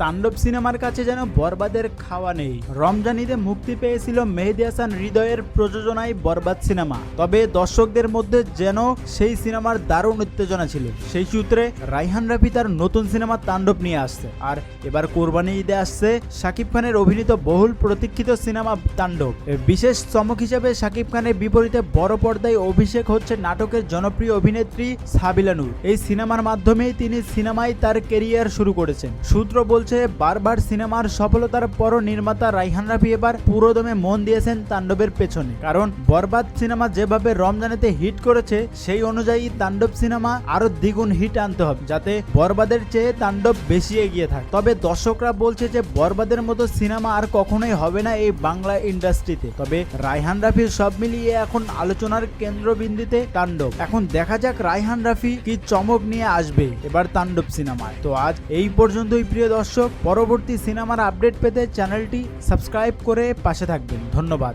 তাণ্ডব সিনেমার কাছে যেন বরবাদের খাওয়া নেই। রমজান ঈদে মুক্তি পেয়েছিল মেহেদি হাসান হৃদয়ের প্রযোজনায় বরবাদ সিনেমা। তবে দর্শকদের মধ্যে যেন সেই সিনেমার দারুণ উত্তেজনা ছিল। সেই সূত্রে রাইহান রাফি তার নতুন সিনেমা তাণ্ডব নিয়ে আসছে। আর এবার কোরবানি ঈদে আসছে শাকিব খানের অভিনীত বহুল প্রতীক্ষিত সিনেমা তাণ্ডব। বিশেষ চমক হিসেবে শাকিব খানের বিপরীতে বড় পর্দায় অভিষেক হচ্ছে নাটকের জনপ্রিয় অভিনেত্রী সাবিলা নূর। এই সিনেমার মাধ্যমেই তিনি সিনেমায় তার কেরিয়ার শুরু করেছেন। সূত্র বলছে বারবার সিনেমার সফলতার পরও নির্মাতা রাইহান রাফি এবার পুরোদমে মন দিয়েছেন তাণ্ডবের পেছনে। কারণ বরবাদ সিনেমা যেভাবে রমজানেতে হিট করেছে, সেই অনুযায়ী তাণ্ডব সিনেমা আরও দ্বিগুণ হিট আনতে হবে, যাতে বরবাদের চেয়ে তাণ্ডব বেশি এগিয়ে থাকে। তবে দর্শকরা বলছে যে বরবাদের মতো সিনেমা আর কখনোই হবে না এই বাংলা ইন্ডাস্ট্রিতে। তবে রায়হান রাফির সব মিলিয়ে এখন আলোচনার কেন্দ্রবিন্দুতে তাণ্ডব। এখন দেখা যাক রায়হান রাফি কি চমক নিয়ে আসবে এবার তাণ্ডব সিনেমায়। তো আজ এই পর্যন্তই, প্রিয় দর্শক পরবর্তী সিনেমার আপডেট পেতে চ্যানেলটি সাবস্ক্রাইব করে পাশে থাকবেন। ধন্যবাদ।